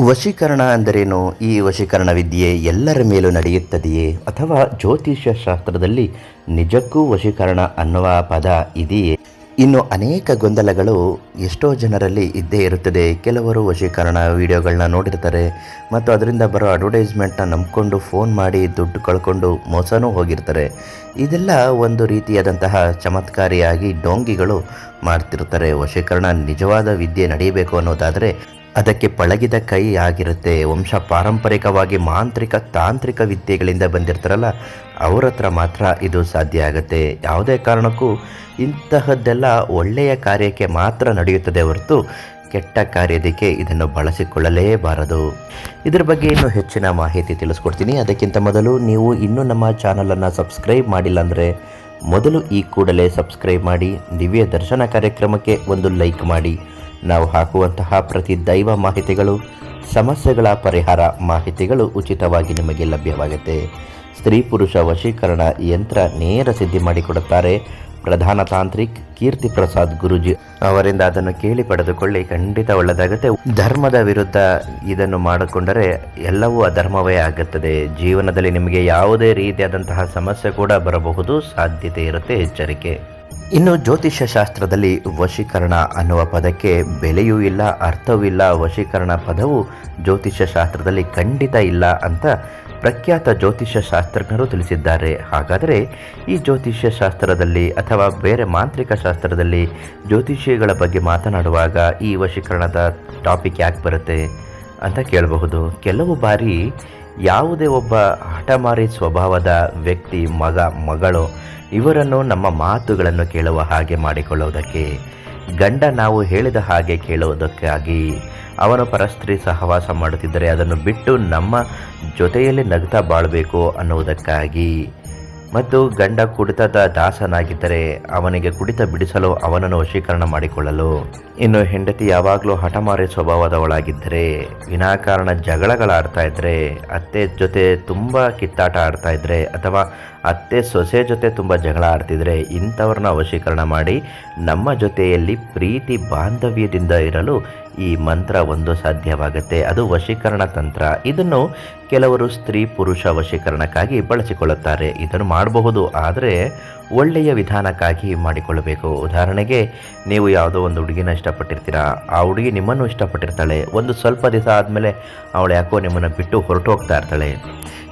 ವಶೀಕರಣ ಅಂದರೇನು? ಈ ವಶೀಕರಣ ವಿದ್ಯೆ ಎಲ್ಲರ ಮೇಲೂ ನಡೆಯುತ್ತದೆಯೇ? ಅಥವಾ ಜ್ಯೋತಿಷ್ಯ ಶಾಸ್ತ್ರದಲ್ಲಿ ನಿಜಕ್ಕೂ ವಶೀಕರಣ ಅನ್ನುವ ಪದ ಇದೆಯೇ? ಇನ್ನು ಅನೇಕ ಗೊಂದಲಗಳು ಎಷ್ಟೋ ಜನರಲ್ಲಿ ಇದ್ದೇ ಇರುತ್ತದೆ. ಕೆಲವರು ವಶೀಕರಣ ವಿಡಿಯೋಗಳನ್ನ ನೋಡಿರ್ತಾರೆ. ಮತ್ತು ಅದರಿಂದ ಬರೋ ಅಡ್ವರ್ಟೈಸ್ಮೆಂಟ್ನ ನಂಬಿಕೊಂಡು ಫೋನ್ ಮಾಡಿ ದುಡ್ಡು ಕಳ್ಕೊಂಡು ಮೋಸನೂ ಹೋಗಿರ್ತಾರೆ. ಇದೆಲ್ಲ ಒಂದು ರೀತಿಯಾದಂತಹ ಚಮತ್ಕಾರಿಯಾಗಿ ಡೋಂಗಿಗಳು ಮಾಡ್ತಿರ್ತಾರೆ ವಶೀಕರಣ ನಿಜವಾದ ವಿದ್ಯೆ ನಡೆಯಬೇಕು ಅನ್ನೋದಾದರೆ ಅದಕ್ಕೆ ಪಳಗಿದ ಕೈ ಆಗಿರುತ್ತೆ. ವಂಶ ಪಾರಂಪರಿಕವಾಗಿ ಮಾಂತ್ರಿಕ ತಾಂತ್ರಿಕ ವಿದ್ಯೆಗಳಿಂದ ಬಂದಿರ್ತಾರಲ್ಲ, ಅವ್ರ ಹತ್ರ ಮಾತ್ರ ಇದು ಸಾಧ್ಯ ಆಗುತ್ತೆ. ಯಾವುದೇ ಕಾರಣಕ್ಕೂ ಇಂತಹದ್ದೆಲ್ಲ ಒಳ್ಳೆಯ ಕಾರ್ಯಕ್ಕೆ ಮಾತ್ರ ನಡೆಯುತ್ತದೆ ಹೊರತು ಕೆಟ್ಟ ಕಾರ್ಯದಕ್ಕೆ ಇದನ್ನು ಬಳಸಿಕೊಳ್ಳಲೇಬಾರದು. ಇದರ ಬಗ್ಗೆ ಇನ್ನೂ ಹೆಚ್ಚಿನ ಮಾಹಿತಿ ತಿಳಿಸ್ಕೊಡ್ತೀನಿ. ಅದಕ್ಕಿಂತ ಮೊದಲು ನೀವು ಇನ್ನೂ ನಮ್ಮ ಚಾನಲನ್ನು ಸಬ್ಸ್ಕ್ರೈಬ್ ಮಾಡಿಲ್ಲ ಅಂದರೆ ಮೊದಲು ಈ ಕೂಡಲೇ ಸಬ್ಸ್ಕ್ರೈಬ್ ಮಾಡಿ, ದಿವ್ಯ ದರ್ಶನ ಕಾರ್ಯಕ್ರಮಕ್ಕೆ ಒಂದು ಲೈಕ್ ಮಾಡಿ. ನಾವು ಹಾಕುವಂತಹ ಪ್ರತಿ ದೈವ ಮಾಹಿತಿಗಳು, ಸಮಸ್ಯೆಗಳ ಪರಿಹಾರ ಮಾಹಿತಿಗಳು ಉಚಿತವಾಗಿ ನಿಮಗೆ ಲಭ್ಯವಾಗುತ್ತೆ. ಸ್ತ್ರೀ ಪುರುಷ ವಶೀಕರಣ ಯಂತ್ರ ನೇರ ಸಿದ್ಧಿ ಮಾಡಿಕೊಡುತ್ತಾರೆ. ಪ್ರಧಾನ ತಾಂತ್ರಿಕ್ ಕೀರ್ತಿ ಪ್ರಸಾದ್ ಗುರುಜಿ ಅವರಿಂದ ಅದನ್ನು ಕೇಳಿ ಪಡೆದುಕೊಳ್ಳಿ. ಖಂಡಿತ ಒಳ್ಳೆಯದಾಗುತ್ತೆ. ಧರ್ಮದ ವಿರುದ್ಧ ಇದನ್ನು ಮಾಡಿಕೊಂಡರೆ ಎಲ್ಲವೂ ಅಧರ್ಮವೇ ಆಗುತ್ತದೆ. ಜೀವನದಲ್ಲಿ ನಿಮಗೆ ಯಾವುದೇ ರೀತಿಯಾದಂತಹ ಸಮಸ್ಯೆ ಕೂಡ ಬರಬಹುದು. ಸಾಧ್ಯತೆ ಇರುತ್ತೆ ಎಚ್ಚರಿಕೆ. ಇನ್ನು ಜ್ಯೋತಿಷ್ಯ ಶಾಸ್ತ್ರದಲ್ಲಿ ವಶೀಕರಣ ಅನ್ನುವ ಪದಕ್ಕೆ ಬೆಲೆಯೂ ಇಲ್ಲ, ಅರ್ಥವೂ ಇಲ್ಲ. ವಶೀಕರಣ ಪದವು ಜ್ಯೋತಿಷ್ಯ ಶಾಸ್ತ್ರದಲ್ಲಿ ಖಂಡಿತ ಇಲ್ಲ ಅಂತ ಪ್ರಖ್ಯಾತ ಜ್ಯೋತಿಷ್ಯ ಶಾಸ್ತ್ರಜ್ಞರು ತಿಳಿಸಿದ್ದಾರೆ. ಹಾಗಾದರೆ ಈ ಜ್ಯೋತಿಷ್ಯ ಶಾಸ್ತ್ರದಲ್ಲಿ ಅಥವಾ ಬೇರೆ ಮಾಂತ್ರಿಕ ಶಾಸ್ತ್ರದಲ್ಲಿ ಜ್ಯೋತಿಷ್ಯಗಳ ಬಗ್ಗೆ ಮಾತನಾಡುವಾಗ ಈ ವಶೀಕರಣದ ಟಾಪಿಕ್ ಯಾಕೆ ಬರುತ್ತೆ ಅಂತ ಕೇಳಬಹುದು. ಕೆಲವು ಬಾರಿ ಯಾವುದೇ ಒಬ್ಬ ಹಠಮಾರಿ ಸ್ವಭಾವದ ವ್ಯಕ್ತಿ, ಮಗ, ಮಗಳು, ಇವರನ್ನು ನಮ್ಮ ಮಾತುಗಳನ್ನು ಕೇಳುವ ಹಾಗೆ ಮಾಡಿಕೊಳ್ಳುವುದಕ್ಕೆ, ಗಂಡ ನಾವು ಹೇಳಿದ ಹಾಗೆ ಕೇಳುವುದಕ್ಕಾಗಿ ಅವನು ಪರಸ್ತ್ರೀ ಸಹವಾಸ ಮಾಡುತ್ತಿದ್ದರೆ ಅದನ್ನು ಬಿಟ್ಟು ನಮ್ಮ ಜೊತೆಯಲ್ಲಿ ನಗ್ತಾ ಬಾಳಬೇಕು ಅನ್ನುವುದಕ್ಕಾಗಿ ಮತ್ತು ಗಂಡ ಕುಡಿತದ ದಾಸನಾಗಿದ್ದರೆ ಅವನಿಗೆ ಕುಡಿತ ಬಿಡಿಸಲು ಅವನನ್ನು ವಶೀಕರಣ ಮಾಡಿಕೊಳ್ಳಲು. ಇನ್ನು ಹೆಂಡತಿ ಯಾವಾಗಲೂ ಹಠಮಾರಿ ಸ್ವಭಾವದವಳಾಗಿದ್ದರೆ, ವಿನಾಕಾರಣ ಜಗಳಗಳಾಡ್ತಾ ಇದ್ದರೆ, ಅತ್ತೆ ಜೊತೆ ತುಂಬ ಕಿತ್ತಾಟ ಆಡ್ತಾ ಇದ್ದರೆ ಅಥವಾ ಅತ್ತೆ ಸೊಸೆ ಜೊತೆ ತುಂಬ ಜಗಳ ಆಡ್ತಿದ್ರೆ ಇಂಥವ್ರನ್ನ ವಶೀಕರಣ ಮಾಡಿ ನಮ್ಮ ಜೊತೆಯಲ್ಲಿ ಪ್ರೀತಿ ಬಾಂಧವ್ಯದಿಂದ ಇರಲು ಈ ಮಂತ್ರ ಒಂದು ಸಾಧ್ಯವಾಗುತ್ತೆ. ಅದು ವಶೀಕರಣ ತಂತ್ರ. ಇದನ್ನು ಕೆಲವರು ಸ್ತ್ರೀ ಪುರುಷ ವಶೀಕರಣಕ್ಕಾಗಿ ಬಳಸಿಕೊಳ್ಳುತ್ತಾರೆ. ಇದನ್ನು ಮಾಡಬಹುದು, ಆದರೆ ಒಳ್ಳೆಯ ವಿಧಾನಕ್ಕಾಗಿ ಮಾಡಿಕೊಳ್ಳಬೇಕು. ಉದಾಹರಣೆಗೆ, ನೀವು ಯಾವುದೋ ಒಂದು ಹುಡುಗಿನ ಇಷ್ಟಪಟ್ಟಿರ್ತೀರಾ? ಆ ಹುಡುಗಿ ನಿಮ್ಮನ್ನು ಇಷ್ಟಪಟ್ಟಿರ್ತಾಳೆ. ಒಂದು ಸ್ವಲ್ಪ ದಿವಸ ಆದಮೇಲೆ ಅವಳು ಯಾಕೋ ನಿಮ್ಮನ್ನು ಬಿಟ್ಟು ಹೊರಟು ಹೋಗ್ತಾ ಇರ್ತಾಳೆ.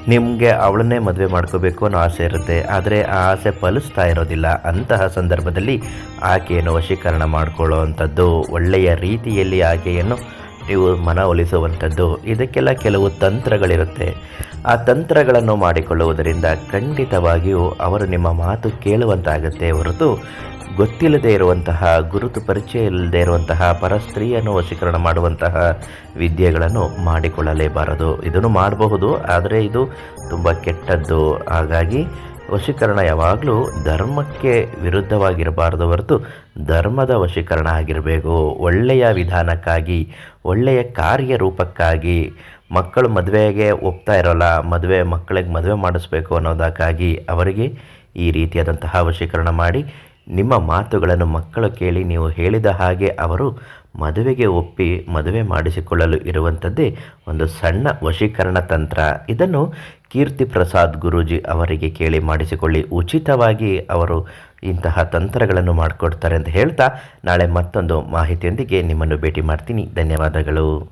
ನಿಮಗೆ ಅವಳನ್ನೇ ಮದುವೆ ಮಾಡ್ಕೋಬೇಕು ಅನ್ನೋ ಆಸೆ ಇರುತ್ತೆ. ಆದರೆ ಆ ಆಸೆ ಫಲಿಸ್ತಾ ಇರೋದಿಲ್ಲ. ಅಂತಹ ಸಂದರ್ಭದಲ್ಲಿ ಆಕೆಯನ್ನು ವಶೀಕರಣ ಮಾಡಿಕೊಳ್ಳೋ ಅಂಥದ್ದು ಒಳ್ಳೆಯ ರೀತಿಯಲ್ಲಿ ಆಕೆಯನ್ನು ನೀವು ಮನವೊಲಿಸುವಂಥದ್ದು ಇದಕ್ಕೆಲ್ಲ ಕೆಲವು ತಂತ್ರಗಳಿರುತ್ತೆ. ಆ ತಂತ್ರಗಳನ್ನು ಮಾಡಿಕೊಳ್ಳುವುದರಿಂದ ಖಂಡಿತವಾಗಿಯೂ ಅವರು ನಿಮ್ಮ ಮಾತು ಕೇಳುವಂತಾಗುತ್ತೆ ಹೊರತು ಗೊತ್ತಿಲ್ಲದೆ ಇರುವಂತಹ, ಗುರುತು ಪರಿಚಯ ಇಲ್ಲದೆ ಇರುವಂತಹ, ಪರಸ್ತ್ರೀಯನ್ನು ವಶೀಕರಣ ಮಾಡುವಂತಹ ವಿದ್ಯೆಗಳನ್ನು ಮಾಡಿಕೊಳ್ಳಲೇಬಾರದು. ಇದನ್ನು ಮಾಡಬಹುದು, ಆದರೆ ಇದು ತುಂಬ ಕೆಟ್ಟದ್ದು. ಹಾಗಾಗಿ ವಶೀಕರಣ ಯಾವಾಗಲೂ ಧರ್ಮಕ್ಕೆ ವಿರುದ್ಧವಾಗಿರಬಾರದು ಹೊರತು ಧರ್ಮದ ವಶೀಕರಣ ಆಗಿರಬೇಕು. ಒಳ್ಳೆಯ ವಿಧಾನಕ್ಕಾಗಿ, ಒಳ್ಳೆಯ ಕಾರ್ಯರೂಪಕ್ಕಾಗಿ ಮಕ್ಕಳು ಮದುವೆಗೆ ಒಪ್ತಾ ಇರೋಲ್ಲ, ಮದುವೆ ಮಕ್ಕಳಿಗೆ ಮದುವೆ ಮಾಡಿಸ್ಬೇಕು ಅನ್ನೋದಕ್ಕಾಗಿ ಅವರಿಗೆ ಈ ರೀತಿಯಾದಂತಹ ವಶೀಕರಣ ಮಾಡಿ ನಿಮ್ಮ ಮಾತುಗಳನ್ನು ಮಕ್ಕಳು ಕೇಳಿ ನೀವು ಹೇಳಿದ ಹಾಗೆ ಅವರು ಮದುವೆಗೆ ಒಪ್ಪಿ ಮದುವೆ ಮಾಡಿಸಿಕೊಳ್ಳಲು ಇರುವಂಥದ್ದೇ ಒಂದು ಸಣ್ಣ ವಶೀಕರಣ ತಂತ್ರ. ಇದನ್ನು ಕೀರ್ತಿ ಪ್ರಸಾದ್ ಗುರೂಜಿ ಅವರಿಗೆ ಕೇಳಿ ಮಾಡಿಸಿಕೊಳ್ಳಿ. ಉಚಿತವಾಗಿ ಅವರು ಇಂತಹ ತಂತ್ರಗಳನ್ನು ಮಾಡಿಕೊಡ್ತಾರೆ ಅಂತ ಹೇಳ್ತಾ ನಾಳೆ ಮತ್ತೊಂದು ಮಾಹಿತಿಯೊಂದಿಗೆ ನಿಮ್ಮನ್ನು ಭೇಟಿ ಮಾಡ್ತೀನಿ. ಧನ್ಯವಾದಗಳು.